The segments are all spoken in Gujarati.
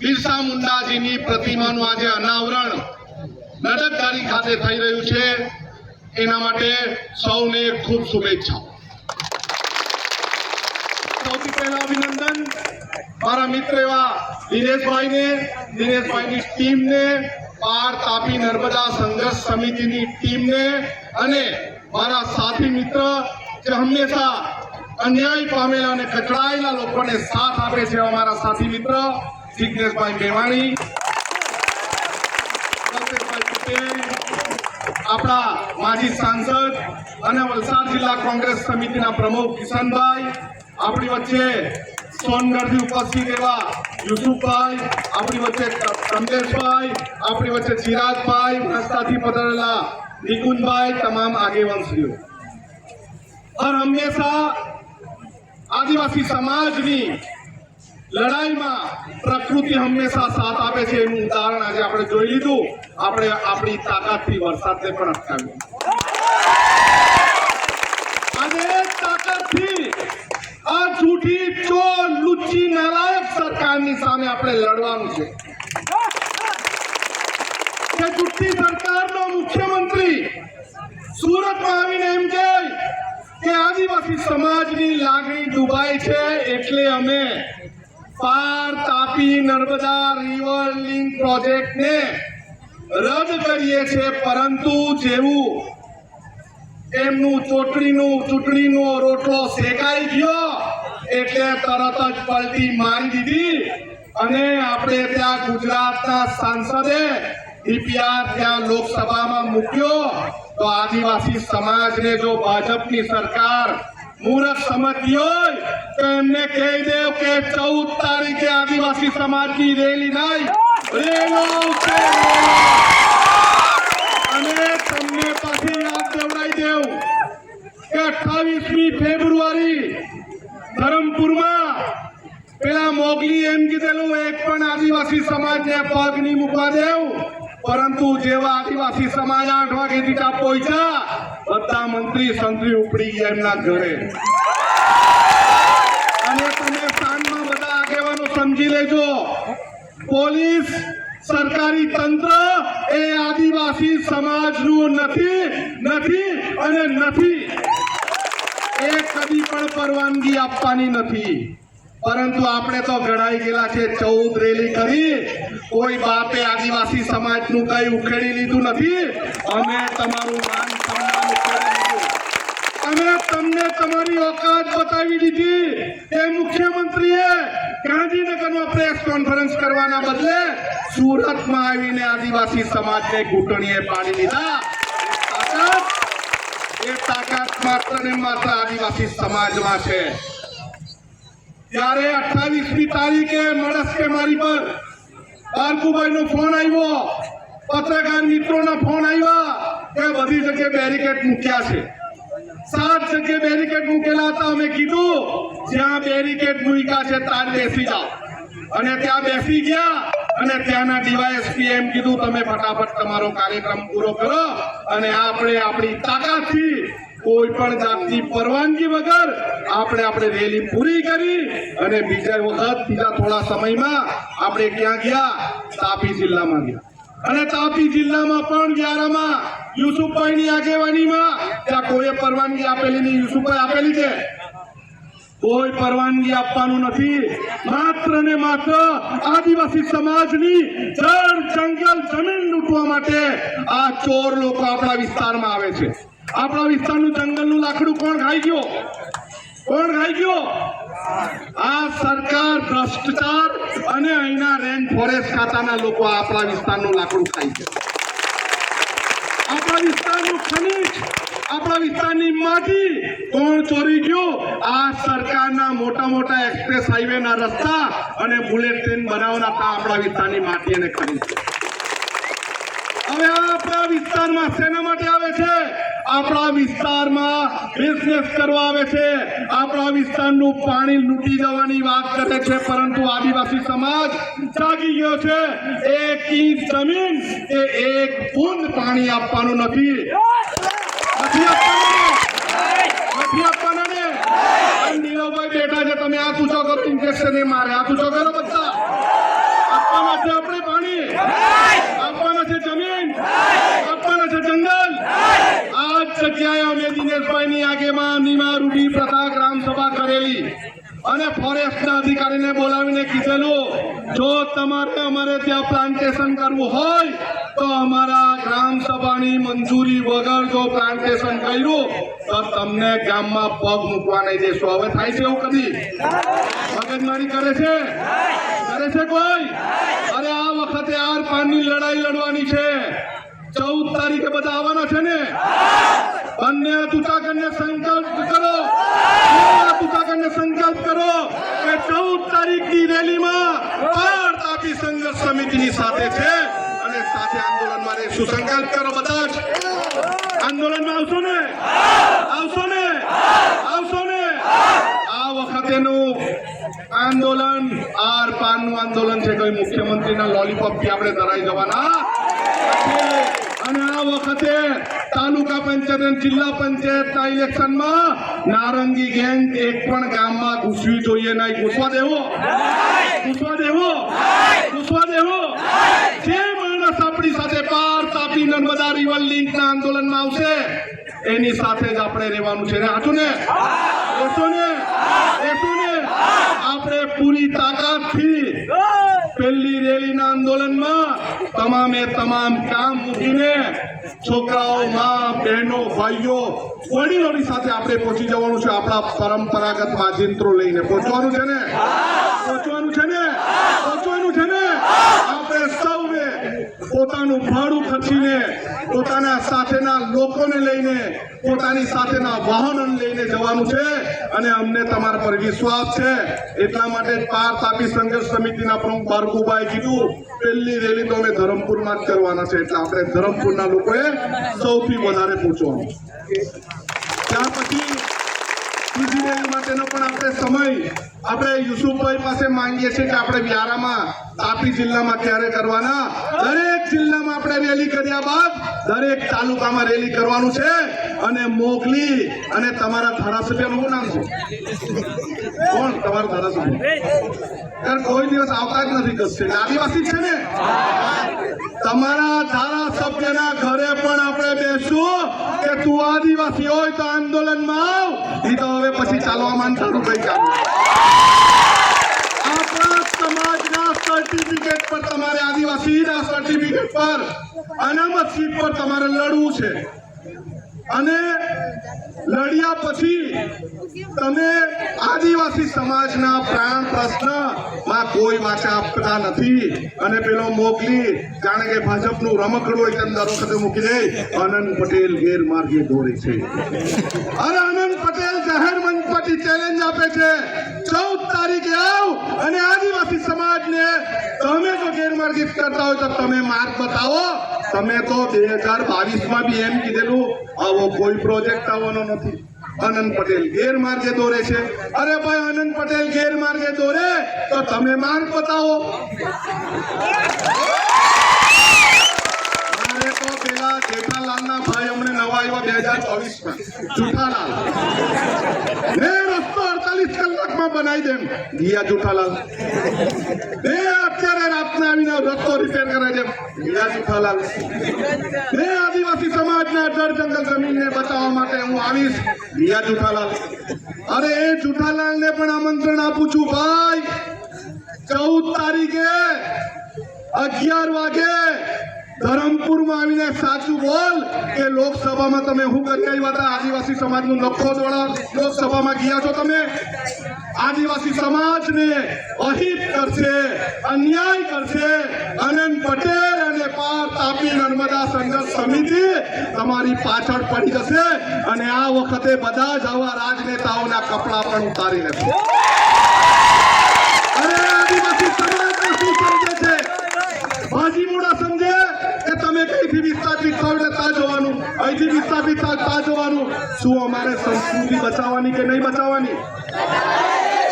બિરસા મુંડાજીની પ્રતિમાનું આજે અનાવરણ નડકધારી ખાતે થઈ રહ્યું છે. એના માટે સૌને ખૂબ શુભેચ્છાઓ. સૌથી પહેલા અભિનંદન મારા મિત્ર એવા દિનેશભાઈને, દિનેશભાઈની ટીમને, પાર તાપી નર્મદા સંઘર્ષ સમિતિની ટીમને અને મારા સાથી મિત્ર જે હંમેશા અન્યાય પામેલા અને કચડાયેલા લોકોને સાથ આપે છે મારા સાથી મિત્ર. જિજ્ઞેશભાઈ મેવાણી આપણા માજી સાંસદ અને વલસાડ જિલ્લા કોંગ્રેસ સમિતિના પ્રમુખ કિશનભાઈ, આપણી વચ્ચે સોનગઢથી ઉપસ્થિત એવા યુસુફભાઈ, આપણી વચ્ચે કમલેશભાઈ આપણી વચ્ચે ચિરાગભાઈ, રસ્તાથી પધારેલા નિકુંજભાઈ, તમામ આગેવાનશ્રીઓ. હર હંમેશા આદિવાસી સમાજની લડાઈમાં પ્રકૃતિ હંમેશા સાથ આપે છે એનું ઉદાહરણ આજે આપણે જોઈ લીધું. આપણે આપણી તાકાતથી વરસાદને પણ અટકાવ્યો અને તાકાતથી આ જૂઠી ચોર લુચ્ચી નાલાયક સરકારની સામે આપણે લડવાનું છે. કે જૂઠી સરકારનો મુખ્યમંત્રી સુરતમાં આવીને એમ કે આદિવાસી સમાજની લાગણી ડૂબાય છે એટલે અમે પાર તાપી નર્મદા રિવર લિંક પ્રોજેક્ટને રદ કરીએ છીએ પરંતુ જેવું એમનું ચોટણીનું, ચૂંટણીનો રોટલો શેકાઈ ગયો એટલે તરત જ પલટી મારી દીધી અને આપણે ત્યાં ગુજરાતના સાંસદે ડીપીઆર ત્યાં લોકસભામાં મૂક્યો. તો આદિવાસી સમાજને જો ભાજપની સરકાર મૂરખ સમજતી હોય તો એમને કહી દેવ કે ચૌદ તારીખે આદિવાસી સમાજની રેલી નહીં. રેલો અને તમને પાછી યાદ દેવડાવી દેવું કે અઠ્ઠાવીસમી ફેબ્રુઆરી ધરમપુરમાં પેલા મોગલી એમ કીધેલું, એક પણ આદિવાસી સમાજને પગ નહીં મૂકવા દેવું. પરંતુ જેવા આદિવાસી સમાજ આઠ વાગે દીટા પહોંચ્યા બધા મંત્રી સંત્રી ઉપડી ગયા એમના ઘરે. અને તમે સાંજમાં બધા આગેવાનો સમજી લેજો. પોલીસ, સરકારી તંત્ર એ આદિવાસી સમાજનું નથી નથી અને નથી. એ કદી પણ પરવાનગી આપવાની નથી. પરંતુ આપણે તો ઘડાઈ ગયેલા છે, ચૌદ રેલી કરી. કોઈ બાપે આદિવાસી સમાજનું કઈ ઉખેડી લીધું નથી. અમે તમારું માન અમે તમને તમારી ઓકાત બતાવી દીધી એ મુખ્યમંત્રીએ ગાંધીનગરમાં પ્રેસ કોન્ફરન્સ કરવાના બદલે સુરતમાં આવીને આદિવાસી સમાજને ઘૂંટણીએ પાડી દીધા. એ તાકાત માત્ર ને માત્ર આદિવાસી સમાજમાં છે. ત્યારે અઠાવીસમી તારીખે મળસ્કે મારી પર બારકુભાઈ નો ફોન આવ્યો, પત્રકાર મિત્રોના ફોન આવ્યા કે બધી જગ્યાએ બેરિકેડ મૂક્યા છે. સાત જગ્યાએ બેરિકેડ મૂકેલા હતા, અમે કીધું, જ્યાં બેરિકેડ મૂક્યા છે, ત્યાં બેસી જાઓ. અને ત્યાં બેસી ગયા, અને ત્યાંના ડીવાયએસપી એમ કીધું, તમે ફટાફટ તમારો કાર્યક્રમ પૂરો કરો, અને આપણે આપણી તાકાતથી કોઈ પણ જાતની પરવાનગી વગર આપણે આપણે રેલી પૂરી કરી, અને બીજા વખત, બીજા થોડા સમયમાં આપણે ક્યાં ગયા? તાપી જિલ્લામાં ગયા. અને તાપી જિલ્લામાં પણ વ્યારામાં યુસુફભાઈની આગેવાનીમાં. ત્યાં કોઈએ પરવાનગી આપેલી નહીં. યુસુફભાઈ આપેલી છે. કોઈ પરવાનગી આપવાનું નથી. માત્ર ને માત્ર આદિવાસી સમાજની જળ જંગલ જમીન લૂંટવા માટે આ ચોર લોકો આપણા વિસ્તારમાં આવે છે. આપણા વિસ્તારનું જંગલનું લાકડું કોણ ખાઈ ગયો? કોણ ખાઈ ગયો? આ સરકાર ભ્રષ્ટાચાર અને અહીંના રેન ફોરેસ્ટ ખાતાના લોકો આપણા વિસ્તારનું લાકડું ખાઈ છે આપણા વિસ્તારનું ખનીજ, આપણા માટી કોણ ચોરી ગયું? આ સરકારના મોટા મોટા એક્સપ્રેસ હાઈવે ના રસ્તા અને બુલેટ ટ્રેન બનાવના હતા આપણા વિસ્તારની માટી અને ખનીજ. હવે આ આપણા વિસ્તારમાં શેના માટે આપણા વિસ્તારમાં બિઝનેસ કરવા આવે છે. આપણા વિસ્તારનું પાણી લૂંટી જવાની વાત કરે છે, પરંતુ આદિવાસી સમાજ જાગી ગયો છે. એક ઇંચ જમીન એ એક બુંદ પાણી આપવાનું નથી. નથી આપવાનું. ને? નીરવભાઈ બેઠા છે, તમે આ પૂછો કરો ઇન્જેક્શન એ મારે. આ પૂછો કરો બધા આપવાના છે આપણે પાણી આપવાના છે જમીન આપવાના છે જંગલ આ જ જગ્યાએ અમે દિનેશભાઈની આગેવાનીમાં રૂઢી પ્રથા ગ્રામ સભા કરેલી અને ફોરેસ્ટના અધિકારીને બોલાવીને કીધેલું, જો તમારે અમારે ત્યાં પ્લાન્ટેશન કરવું હોય, તો અમારા ગ્રામ સભાની મંજૂરી વગર જો પ્લાન્ટેશન કર્યું, તો તમને ગામમાં પગ મૂકવા નહીં દેશો. હવે થાય છે એવું કદી? મગજમારી કરે છે? કરે છે કોઈ? અરે આ વખતે આર પાનની લડાઈ લડવાની છે. ચૌદ તારીખે બધા આવવાના છે ને? બંને ઊંચા કરીને સંકલ્પ કરો. કરીને સંકલ્પ કરો કે ચૌદ તારીખની રેલીમાં પાર તાપી સંઘર્ષ સમિતિની સાથે છે. અને સાથે આંદોલનમાં રહેશું. સંકલ્પ કરો બધા જ. આંદોલનમાં આવશો ને? આવશો ને? આવશો ને? આ વખતેનું આંદોલન, આર પારનું આંદોલન છે. કોઈ મુખ્યમંત્રીના લોલીપોપથી આપણે ધરાઈ જવાના. અને આ વખતે તાલુકા પંચાયત અને જિલ્લા પંચાયતના ઇલેક્શનમાં નારંગી ગેંગ એક પણ ગામમાં ઘૂસવી જોઈએ નહીં. ઘૂસવા દેવો? ઘૂસવા દેવો? ઘૂસવા દેવો? જે માણસ આપણી સાથે પાર તાપી નર્મદા રિવર લિંકના આંદોલનમાં આવશે, એની સાથે જ આપણે રહેવાનું છે. હાચું ને? હાચું ને? આપણે પૂરી તાકાતથી પેલી રેલીના આંદોલનમાં તમામે તમામ કામ મૂકીને છોકરાઓ, મા, બહેનો, ભાઈઓ, વડીલોની સાથે આપણે પહોંચી જવાનું છે આપણા પરંપરાગત વાજિંત્રો લઈને. પહોંચવાનું છે ને? પહોંચવાનું છે ને? પહોંચવાનું છે ને? આપણે સૌએ પોતાનું ભાડું ખર્ચીને, પોતાના સાથેના લોકોને લઈને, પોતાની સાથેના વાહનોને લઈને જવાનું છે અને અમને તમારા પર વિશ્વાસ છે. એટલા માટે પાર તાપી સંઘર્ષ સમિતિના પ્રમુખ બારકુભાઈ કીધું પહેલી રેલી તો અમે ધરમપુરમાં જ કરવાના છે. એટલે આપણે ધરમપુરના લોકોએ સૌથી વધારે પૂછવાનું. ત્યાર પછી રેલી માટેનો પણ આપણે સમય આપણે યુસુફભાઈ પાસે માંગીએ છીએ કે આપણે વ્યારામાં તાપી જિલ્લામાં ક્યારે કરવાના? દરેક જિલ્લામાં આપણે રેલી કર્યા બાદ દરેક તાલુકામાં રેલી કરવાનું છે અને મોકલી અને તમારા ધારાસભ્યનું શું નામ છે? કોણ? તમારું ધારાસભ્ય. કારણ કોઈ દિવસ આવતા જ નથી કશે આદિવાસી છે ને? તમારા ધારાસભ્યના ઘરે પણ આપણે બેસું કે તું આદિવાસી હોય તો આંદોલનમાં આવ. એ તો હવે પછી ચાલવા માંડતાનું કઈ ચાલુ આપણા સમાજના સર્ટિફિકેટ પર તમારે આદિવાસીના સર્ટિફિકેટ પર અનામત સીટ પર તમારે લડવું છે. અને લડ્યા પછી તમે આદિવાસી સમાજના પ્રાણ પ્રશ્નમાં કોઈ વાચા આપતા નથી. અને પેલો મોકલી કારણ કે ભાજપનું રમકડું હોય તેમ દર વખતે મૂકી દે. આનંદ પટેલ ગેરમાર્ગે દોરે છે. અને આનંદ પટેલ જાહેર મંચ ચેલેન્જ આપે છે. ચૌદ તારીખે આવ અને આદિવાસી સમાજને તમે જો ગેરમાર્ગે કરતા હોય તો તમે માર્ગ બતાવો. તમે તો બે હજાર બાવીસમાં બી એમ કીધેલું, આવો કોઈ પ્રોજેક્ટ આવવાનો નથી. આનંદ પટેલ ગેરમાર્ગે દોરે છે. અરે ભાઈ આનંદ પટેલ ગેરમાર્ગે દોરે તો તમે માર્ગ બતાવો. મારે જેઠાલાલ ના ભાઈ અમને નવા આવ્યા બે હજાર ચોવીસમાં. જુઠાલાલ એ રસ્તો અડતાલીસ કલાકમાં બનાવી દેમ. ગયા જુઠાલાલ એ અત્યારે રાતના આવીને રસ્તો રિપેર કરે છે. ગયા જુઠાલાલ એ આદિવાસી સમાજના જળ જંગલ જમીનને બચાવવા માટે હું આવીશ. ગયા જુઠાલાલ અરે એ જુઠાલાલને પણ આમંત્રણ આપું છું, ભાઈ. ચૌદ તારીખે અગિયાર વાગે ધરમપુરમાં આવીને સાચું બોલ. કે લોકસભામાં તમે શું કરી આવ્યા હતા? આદિવાસી સમાજનું નખો દોડા લોકસભામાં ગયા છો તમે? આદિવાસી સમાજને અહિત કરશે, અન્યાય કરશે. આનંદ પટેલ અને પાર તાપી નર્મદા સંઘર્ષ સમિતિ તમારી પાછળ પડી જશે અને આ વખતે બધા જ આવા રાજનેતાઓના કપડા પણ ઉતારી લેશે. અરે આદિવાસી સમાજ શું સમજે છે? ભાજી મોડા સમજે કે કઈથી વિસ્થાપિત થાવ એટલે તા જવાનું. અહીંથી વિસ્થાપિત થાવ તા જવાનું. શું અમારે સંસ્કૃતિ બચાવવાની કે નહીં બચાવવાની?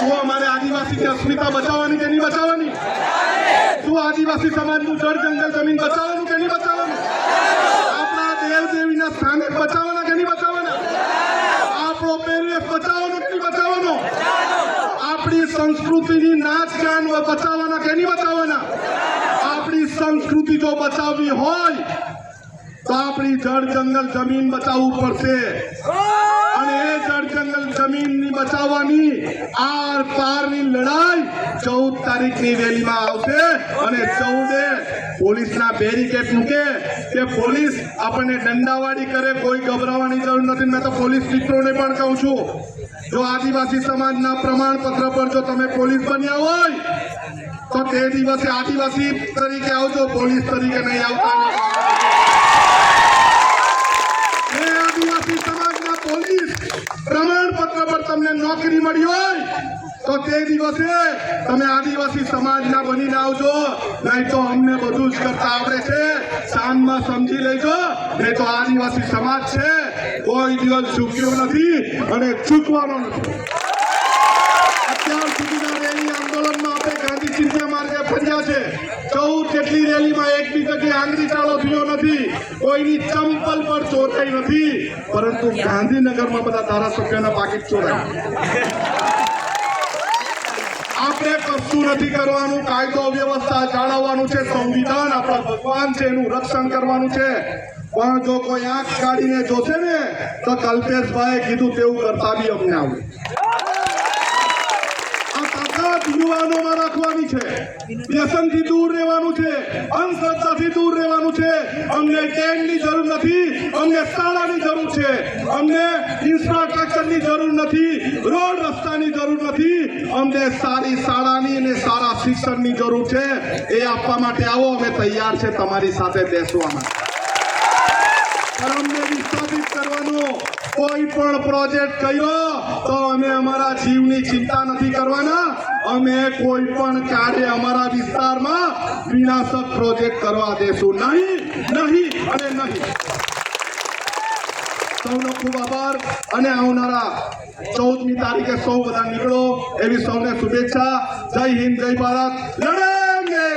શું અમારે આદિવાસીની અસ્મિતા બચાવવાની કે નહીં બચાવવાની? શું આદિવાસી સમાજનું જળ, જંગલ, જમીન બચાવવાનું કે નહીં બચાવવાનું? આપણા દેવ દેવીના સ્થાને બચાવવાના કે નહીં બચાવવાના? આપણો પહેરવેશ બચાવવાનો કે નહીં બચાવવાનો? આપણી સંસ્કૃતિની નાચ ગાન બચાવવાના કે નહીં બચાવવાના? આપણી સંસ્કૃતિ જો બચાવવી હોય તો આપણી જળ જંગલ જમીન બચાવવું પડશે. અને એ જળ જંગલ જમીનની બચાવવાની આર પારની લડાઈ ચૌદ તારીખની રેલીમાં આવશે. અને ચૌદે પોલીસના બેરિકેડ મૂકે કે પોલીસ આપણને દંડાવાળી કરે, કોઈ ગભરાવાની જરૂર નથી. મેં તો પોલીસ મિત્રોને પણ કહું છું, જો આદિવાસી સમાજના પ્રમાણપત્ર પર જો તમે પોલીસ બન્યા હોય, તો તે દિવસે આદિવાસી તરીકે આવજો, પોલીસ તરીકે નહીં આવતા. પ્રમાણપત્ર પર તમને નોકરી મળી હોય, તો તે દિવસે તમે આદિવાસી સમાજના બનીને આવજો. નહીં તો અમને બધું જ કરતા આવડે છે. સાંજમાં સમજી લેજો. નહીં તો આદિવાસી સમાજ છે. કોઈ દિવસ ચૂક્યો નથી અને ચૂકવાનો નથી. અત્યાર ગાંધી ચિંતા માર્ગે ફર્યા છે. ચૌદ જેટલી રેલીમાં એક બી જગ્યાએ આંગળી ચાળો થયો નથી. કોઈની ચંપલ પર ચોરાઈ નથી. પરંતુ ગાંધીનગરમાં બધા ધારાસભ્યોના પાકીટ ચોરાય આપણે કશું નથી કરવાનું. કાયદો વ્યવસ્થા જાળવવાનું છે. સંવિધાન આપણા ભગવાન છે. એનું રક્ષણ કરવાનું છે. પણ જો કોઈ આંખ કાઢીને જોશે ને, તો કલ્પેશભાઈએ કીધું તેવું કરતા બી અમને આવડે આ તાકાત યુવાનોમાં રાખવાની છે. વ્યસનથી દૂર રહેવાનું છે. અંધશ્રદ્ધાથી દૂર રહેવાનું છે. અમને ટ્રેનની જરૂર નથી. અમને શાળાની જરૂર છે. અમને ઇન્ફ્રાસ્ટ્રક્ચરની જરૂર નથી. રોડ રસ્તાની જરૂર નથી. અમને સારી શાળાની અને સારા શિક્ષણની જરૂર છે. એ આપવા માટે આવો, અમે તૈયાર છે તમારી સાથે બેસવા માટે. અમને વિસ્થાપિત કરવાનો કોઈ પણ પ્રોજેક્ટ કર્યો. તો અમે અમારા જીવની ચિંતા નથી કરવાના. અમે કોઈ પણ કાર્ય અમારા વિસ્તારમાં વિનાશક પ્રોજેક્ટ કરવા દેશું. નહીં નહીં અને નહીં. સૌનો ખૂબ આભાર અને આવનારા ચૌદમી તારીખે સૌ બધા નીકળો એવી સૌને શુભેચ્છા. જય હિન્દ, જય ભારત. લડેંગે